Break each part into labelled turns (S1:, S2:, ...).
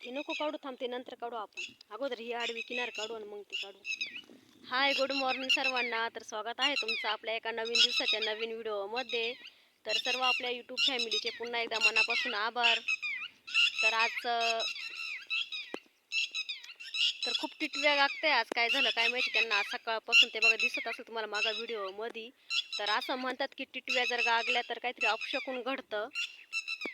S1: ते नको काढू थांबते नंतर काढू आपण अगोदर ही आडवी किनार काढू आणि मग ते काढू हाय गुड मॉर्निंग सर्वांना तर स्वागत आहे तुमचं आपल्या एका नवीन दिवसाच्या नवीन व्हिडिओमध्ये तर सर्व आपल्या यूट्यूब फॅमिलीचे पुन्हा एकदा मनापासून आभार तर आज तर खूप टिटव्या लागते आज काय झालं काय माहिती त्यांना आज सकाळपासून ते बघा दिसत असेल तुम्हाला मागा व्हिडिओमध्ये तर असं म्हणतात की टिटव्या जर गागल्या तर काहीतरी अपशकून घडतं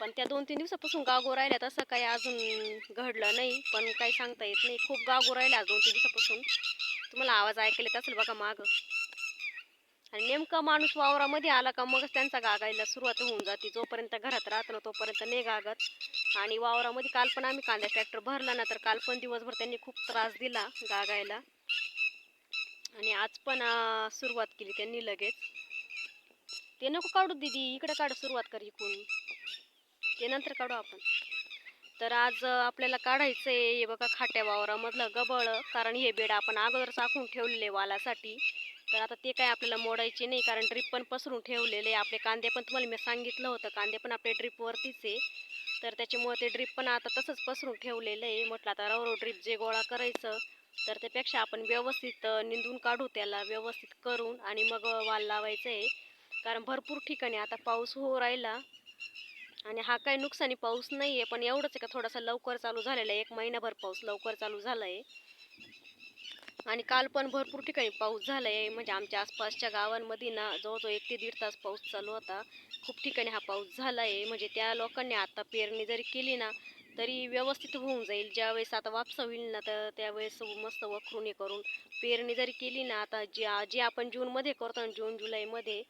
S1: पण त्या दोन तीन दिवसापासून गागो राहिल्या तसं काही अजून घडलं नाही. पण काही सांगता येत नाही. खूप गागो राहिल्या दोन तीन दिवसापासून. तुम्हाला आवाज ऐकायला येत असेल बघा माग. आणि नेमका माणूस वावरामध्ये आला का मगच त्यांचा गागायला सुरुवात होऊन जाते. जोपर्यंत घरात राहत ना तोपर्यंत नाही गागत. आणि वावरामध्ये काल पण आम्ही कांदा ट्रॅक्टर भरला ना तर काल पण दिवसभर त्यांनी खूप त्रास दिला गागायला. आणि आज पण सुरुवात केली त्यांनी लगेच. ते नको काढू दीदी इकडे काढ सुरुवात कर इकून ते नंतर काढू आपण. तर आज आपल्याला काढायचं आहे हे बघा खाट्या वावरामधलं गबळ. कारण हे बेड आपण अगोदर साखून ठेवलेले वालासाठी. तर आता ते काय आपल्याला मोडायचे नाही. कारण ड्रीप पण पसरून ठेवलेले आहे. आपले कांदे पण तुम्हाला मी सांगितलं होतं. कांदे पण आपले ड्रीपवरतीच आहे. तर त्याच्यामुळे ते ड्रीप पण आता तसंच पसरून ठेवलेलं आहे. म्हटलं आता रवरो ड्रीप जे गोळा करायचं तर त्यापेक्षा आपण व्यवस्थित निंदून काढू त्याला. व्यवस्थित करून आणि मग वाल लावायचं आहे कारण भरपूर ठिकाणी आता पाऊस हो राहिला. आणि हा काही नुकसानी पाऊस नाही आहे पण एवढंच आहे का थोडासा लवकर चालू झालेला आहे. एक महिनाभर पाऊस लवकर चालू झाला आहे आणि काल पण भरपूर ठिकाणी पाऊस झाला आहे म्हणजे आमच्या आसपासच्या गावांमध्ये ना जवळजवळ एक ते दीड तास पाऊस चालू होता. खूप ठिकाणी हा पाऊस झाला आहे म्हणजे त्या लोकांनी आता पेरणी जरी केली ना तरी व्यवस्थित होऊन जाईल. ज्यावेळेस आता वापसा होईल ना तर त्यावेळेस मस्त वखरुणी करून पेरणी जरी केली ना आता जे जे आपण जूनमध्ये करतो ना जून जुलैमध्ये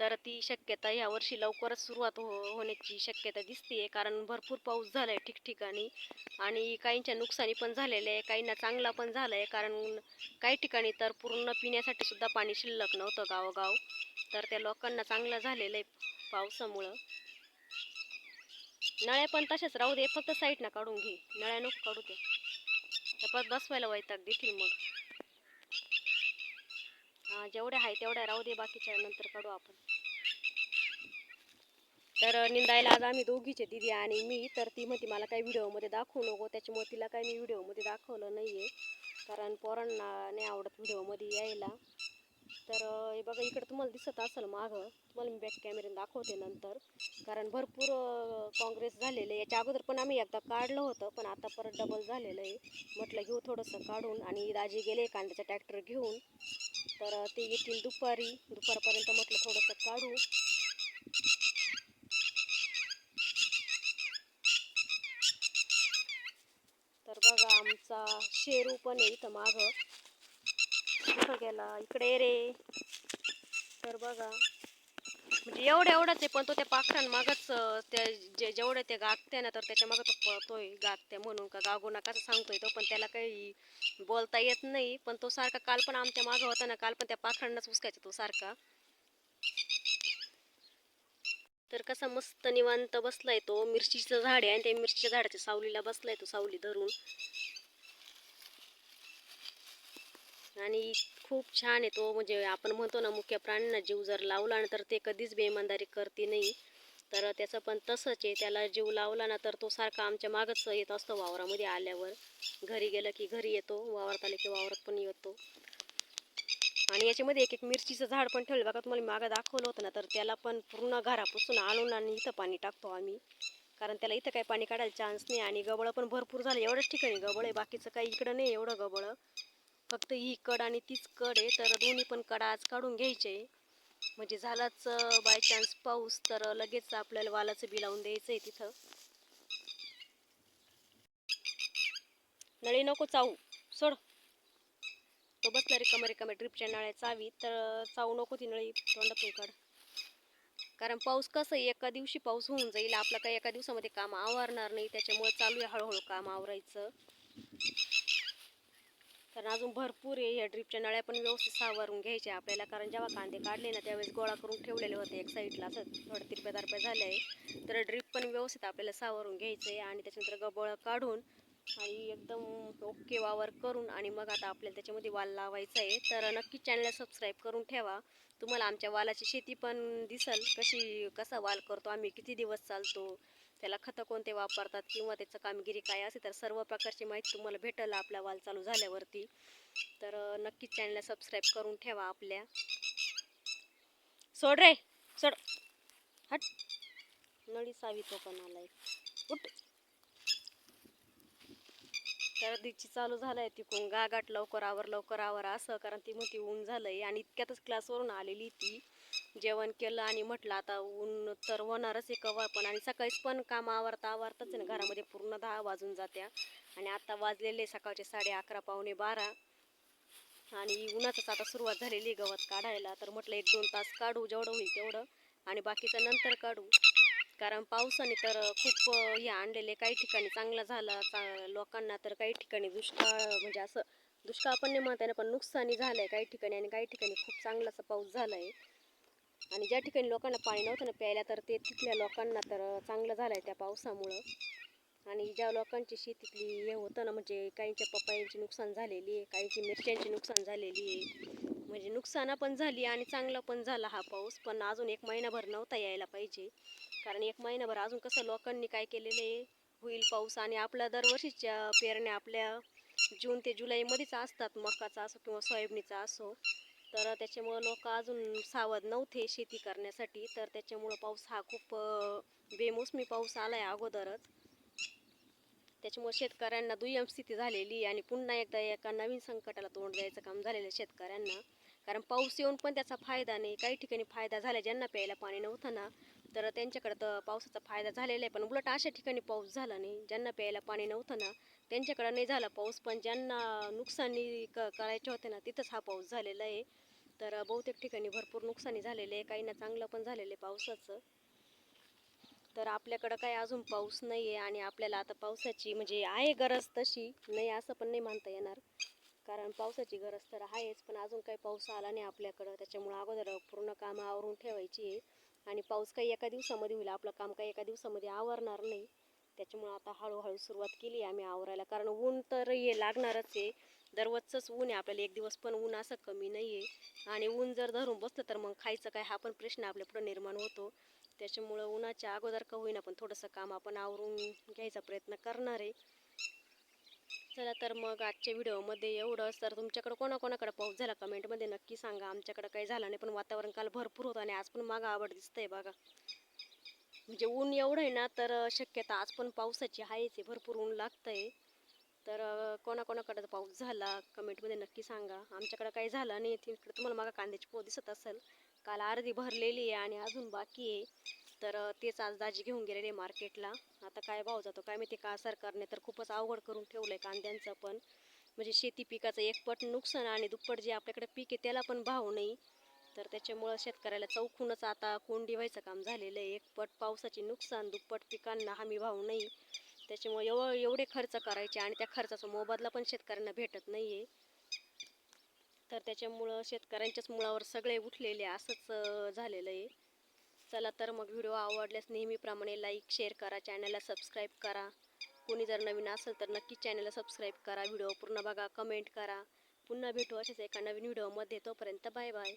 S1: तर ती शक्यता ह्या वर्षी लवकरच सुरुवात हो होण्याची शक्यता दिसते कारण भरपूर पाऊस झाला आहे ठिकठिकाणी आणि काहींच्या नुकसानी पण झालेलं आहे काहींना चांगला पण झाला आहे कारण काही ठिकाणी तर पूर्ण पिण्यासाठी सुद्धा पाणी शिल्लक नव्हतं गावोगाव. तर त्या लोकांना चांगलं झालेलं आहे पावसामुळं. नळ्या पण तशाच राहू दे फक्त साईडनं काढून घे. नळ्या नको काढू दे त्या परत बसवायला वैताग देतील मग. हा जेवढ्या आहे तेवढ्या राहू दे बाकीच्या नंतर काढू आपण. तर निंदायला आज आम्ही दोघीचे दिदी आणि मी तर ती म्हणते मला काही व्हिडिओमध्ये दाखवू नको. त्याच्यामुळे तिला काही मी व्हिडिओमध्ये दाखवलं नाही आहे कारण पोरांना नाही आवडत व्हिडिओमध्ये यायला. तर हे बघा इकडं तुम्हाला दिसत असेल मागं. तुम्हाला मी बॅक कॅमेऱ्याने दाखवते नंतर. कारण भरपूर काँग्रेस झालेलं आहे. याच्या अगोदर पण आम्ही एकदा काढलं होतं पण आता परत डबल झालेलं आहे. म्हटलं घेऊ थोडंसं काढून आणि दाजी गेले कांद्याचा ट्रॅक्टर घेऊन. तर ते येतील दुपारी. दुपारपर्यंत म्हटलं थोडंसं काढू. तर बघा आमचा शेरू पण आहे इथं मागं. कुठं गेला इकडे रे. तर बघा. म्हणजे एवढं एवढाच आहे पण तो त्या पाखरांमागच अं, त्या जे जेवढे ते गागते ना तर त्याच्या मागं तो पळतोय गागते म्हणून. का गागोना नका सांगतोय तो पण त्याला काही बोलता येत नाही. पण तो सारखा काल पण आमच्या मागं होता ना काल पण त्या पाखरांनाच उचकायचा तो सारखा. तर कसा मस्त निवांत बसलाय तो मिरचीचं झाड आहे आणि त्या मिरचीच्या झाडाच्या सावलीला बसलाय तो सावली धरून. आणि खूप छान आहे तो. म्हणजे आपण म्हणतो ना मुख्य प्राण्यांना जीव जर लावला ना तर ते कधीच बेइमानदारी करते नाही. तर त्याचं पण तसंच आहे. त्याला जीव लावला ना तर तो सारखा आमच्या मागच येत असतो वावरामध्ये आल्यावर. घरी गेलं की घरी येतो. वावरात आले की वावरात पण येतो. आणि याच्यामध्ये एक एक मिरचीचं झाड पण ठेवलं. बघा तुम्हाला मागं दाखवलं होतं ना तर त्याला पण पूर्ण घरापासून आणून आणि इथं पाणी टाकतो आम्ही. कारण त्याला इथं काही पाणी काढायला चान्स नाही आणि गबळं पण भरपूर झालं. एवढंच ठिकाणी गबळ आहे. बाकीचं काही इकडं नाही एवढं गबळं फक्त ही कड आणि तीच कड आहे तर दोन्ही पण कडा आज काढून घ्यायचे. म्हणजे झालाच बाय चान्स पाऊस तर लगेच आपल्याला वालाचं बी लावून द्यायचं आहे तिथं. नळी नको चावू सोड. तो बसला रिकामा रिकामा ड्रिपच्या नळ्या चावी तर चावू नको ती नळी तोंडातून काढ. कारण पाऊस कसं आहे, एका दिवशी पाऊस होऊन जाईल आपलं काही एका दिवसामध्ये काम आवरणार नाही त्याच्यामुळे चालू आहे हळूहळू काम आवरायचं. कारण अजून भरपूर आहे या ड्रीपच्या नळ्या पण व्यवस्थित सावरून घ्यायच्या आपल्याला. कारण जेव्हा कांदे काढले ना त्यावेळेस गोळा करून ठेवलेले होते एक साईडला असं थोडं तिरप्या दारप्या झाले. आहे तर ड्रीप पण व्यवस्थित आपल्याला सावरून घ्यायचं आहे आणि त्याच्यानंतर गबळ काढून आणि एकदम ओके वावर करून आणि मग आता आपल्याला त्याच्यामध्ये वाल लावायचा आहे. तर नक्की चॅनलला सबस्क्राईब करून ठेवा. तुम्हाला आमच्या वालाची शेती पण दिसल. कशी कसा वाल करतो आम्ही किती दिवस चालतो त्याला खतं कोणते वापरतात किंवा त्याचं कामगिरी काय असेल तर सर्व प्रकारची माहिती तुम्हाला भेटेल आपला वाल चालू झाल्यावरती. तर नक्कीच चॅनलला सबस्क्राईब करून ठेवा आपल्या. सोड रे सोड. हट. नळी सावीचं पण आलाय. उठ. तर दिची चालू झालाय तिकून. गागाट लवकर आवर लवकर आवर असं कारण ती म्हणती ऊन झालंय आणि इतक्यातच क्लासवरून आलेली ती. जेवण केलं आणि म्हटलं आता ऊन तर होणारच आहे कवा पण आणि सकाळीच पण काम आवरता आवरताच ना घरामध्ये पूर्ण दहा वाजून जात्या आणि आता वाजलेले सकाळचे साडे अकरा पावणे बारा आणि उन्हाचंच आता सुरुवात झालेली आहे गवत काढायला. तर म्हटलं एक दोन तास काढू जेवढं होईल तेवढं आणि बाकीचं नंतर काढू. कारण पावसाने तर खूप हे आणलेले काही ठिकाणी चांगला झाला चा लोकांना तर काही ठिकाणी दुष्काळ म्हणजे असं दुष्काळ पण नाही म्हणता येणार पण नुकसानी झालं आहे काही ठिकाणी आणि काही ठिकाणी खूप चांगलासा पाऊस झाला आहे आणि ज्या ठिकाणी लोकांना पाणी नव्हतं ना प्यायला तर ते तिथल्या लोकांना तर चांगलं झालं आहे त्या पावसामुळं. आणि ज्या लोकांची शेतीतली हे होतं ना म्हणजे काहींच्या पपयांची नुकसान झालेली आहे काहींची मिरच्यांची नुकसान झालेली आहे. म्हणजे नुकसान पण झाली आणि चांगलं पण झाला हा पाऊस पण अजून एक महिनाभर नव्हता यायला पाहिजे. कारण एक महिनाभर अजून कसं लोकांनी काय केलेलं आहे? होईल पाऊस आणि आपल्या दरवर्षीच्या पेरण्या आपल्या जून ते जुलैमध्येच असतात मकाचा असो किंवा सोयाबीनचा असो. तर त्याच्यामुळं लोक अजून सावध नव्हते शेती करण्यासाठी. तर त्याच्यामुळं पाऊस हा खूप बेमोसमी पाऊस आला आहे अगोदरच. त्याच्यामुळे शेतकऱ्यांना दुय्यम स्थिती झालेली आहे आणि पुन्हा एकदा एका नवीन संकटाला तोंड द्यायचं काम झालेलं आहे शेतकऱ्यांना. कारण पाऊस येऊन पण त्याचा फायदा नाही. काही ठिकाणी फायदा झाला ज्यांना प्यायला पाणी नव्हतं ना तर त्यांच्याकडं तर पावसाचा फायदा झालेला आहे. पण उलट अशा ठिकाणी पाऊस झाला नाही. ज्यांना प्यायला पाणी नव्हतं ना त्यांच्याकडं नाही झाला पाऊस. पण ज्यांना नुकसानी क करायचे होते ना तिथंच हा पाऊस झालेला आहे. तर बहुतेक ठिकाणी भरपूर नुकसानी झालेले आहे. काहींना चांगलं पण झालेलं आहे पावसाचं. तर आपल्याकडं काय अजून पाऊस नाही आहे आणि आपल्याला आता पावसाची म्हणजे आहे गरज तशी. नाही असं पण नाही मानता येणार. कारण पावसाची गरज तर आहेच पण अजून काही पाऊस आला नाही आपल्याकडं. त्याच्यामुळं अगोदर पूर्ण कामं आवरून ठेवायची आहे. आणि पाऊस काही एका दिवसामध्ये होईल आपलं काम काही एका दिवसामध्ये आवरणार नाही. त्याच्यामुळं आता हळूहळू सुरुवात केली आहे आम्ही आवरायला. कारण ऊन तर ये लागणारच आहे. दररोजचंच ऊन आहे आपल्याला एक दिवस पण ऊन असं कमी नाही आहे आणि ऊन जर धरून बसलं तर मग खायचं काय हा पण प्रश्न आपल्या पुढं निर्माण होतो. त्याच्यामुळं उन्हाच्या अगोदर का होईना पण थोडंसं काम आपण आवरून घ्यायचा प्रयत्न करणार आहे. चला तर मग आजच्या व्हिडिओमध्ये एवढंच. तर तुमच्याकडं कोणाकोणाकडे पाऊस झाला कमेंटमध्ये नक्की सांगा. आमच्याकडं काही झालं नाही पण वातावरण काल भरपूर होतं आणि आज पण मागं आवड दिसतंय बघा. म्हणजे ऊन एवढं आहे ना तर शक्यता आज पण पावसाची आहेच आहे. भरपूर ऊन लागतंय. तर कोणाकोणाकडं कोणाकोणाकडे पाऊस झाला कमेंटमध्ये नक्की सांगा. आमच्याकडं काही झालं नाही तिकडे तुम्हाला मागं कांद्याची पो दिसत असेल. काल अर्धी भरलेली आहे आणि अजून बाकी आहे. तर तेच आज दाजी घेऊन गेलेले मार्केटला. आता काय भाव जातो काय माहिती का सरकारने तर खूपच अवघड करून ठेवलं आहे कांद्यांचं पण. म्हणजे शेती पिकाचं एकपट नुकसान आणि दुप्पट जे आपल्याकडे पीक आहे त्याला पण भाव नाही. तर त्याच्यामुळं शेतकऱ्याला चौकूनच आता कोंडी व्हायचं काम झालेलं आहे. एकपट पावसाची पावसाचे नुकसान दुप्पट पिकांना हमी भाव नाही. त्याच्यामुळे एव एवढे खर्च करायचे आणि त्या खर्चाचा मोबदला पण शेतकऱ्यांना भेटत नाही आहे तर त्याच्यामुळं शेतकऱ्यांच्याच मुळावर सगळे उठलेले असंच झालेलं आहे. चला तर मग व्हिडिओ आवडल्यास नेहमीप्रमाणे लाईक शेअर करा चॅनलला सबस्क्राईब करा. कोणी जर नवीन असेल तर नक्की चॅनलला सबस्क्राईब करा व्हिडिओ पूर्ण बघा कमेंट करा. पुन्हा भेटू अशाच एका नवीन व्हिडिओमध्ये तोपर्यंत बाय बाय.